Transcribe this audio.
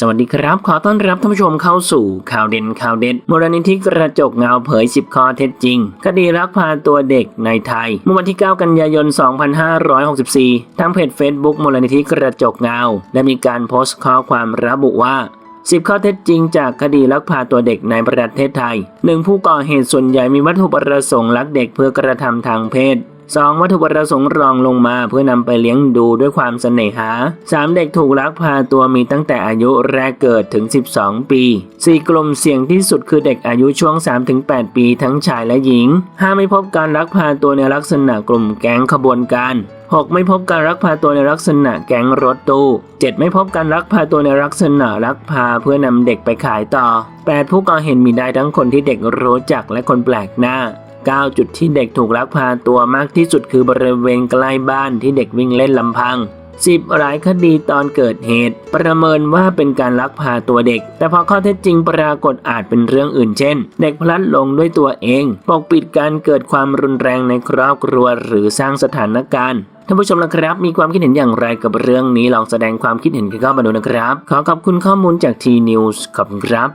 สวัสดีครับ ขอต้อนรับท่านผู้ชมเข้าสู่ข่าวเด่นข่าวเด็ดมูลนิธิกระจกเงาเผย 10 ข้อเท็จจริง คดีลักพาตัวเด็กในไทยเมื่อวันที่ 9 กันยายน 2564 ทางเพจ Facebook มูลนิธิกระจกเงาได้มีการโพสต์ข้อความระบุว่า 10 ข้อเท็จจริงจากคดีลักพาตัวเด็กในประเทศไทย 1. ผู้ก่อเหตุส่วนใหญ่มีวัตถุประสงค์ลักเด็กเพื่อกระทำทางเพศ 2. วัตถุประสงค์รองลงมาเพื่อนำไปเลี้ยงดูด้วยความเสน่หา 3. เด็กถูกลักพาตัวมีตั้งแต่อายุแรกเกิดถึง 12 ปี 4. กลุ่มเสี่ยงที่สุดคือเด็กอายุช่วง 3-8 ปีทั้งชายและหญิง 5. ไม่พบการลักพาตัวในลักษณะกลุ่มแก๊งขบวนการ 6. ไม่พบการลักพาตัวในลักษณะแก๊งรถตู้ 7. ไม่พบการลักพาตัวในลักษณะลักพาเพื่อนำเด็กไปขายต่อ 8. ผู้ก่อเหตุมีได้ทั้งคนที่เด็กรู้จักและคนแปลกหน้า 9 จุดที่เด็กถูกลักพาตัวมากที่สุดคือบริเวณใกล้บ้านที่เด็กวิ่งเล่นลำพัง 10 หลายคดีตอนเกิดเหตุ ประเมินว่าเป็นการลักพาตัวเด็ก แต่พอข้อเท็จจริงปรากฏอาจเป็นเรื่องอื่นเช่น เด็กพลัดหลงด้วยตัวเอง ปกปิดการเกิดความรุนแรงในครอบครัวหรือสร้างสถานการณ์ท่านผู้ชมละครับ มีความคิดเห็นอย่างไรกับเรื่องนี้ลองแสดงความคิดเห็นกันเข้ามาดูนะครับ ขอขอบคุณข้อมูลจากทีนิวส์ขอบคุณครับ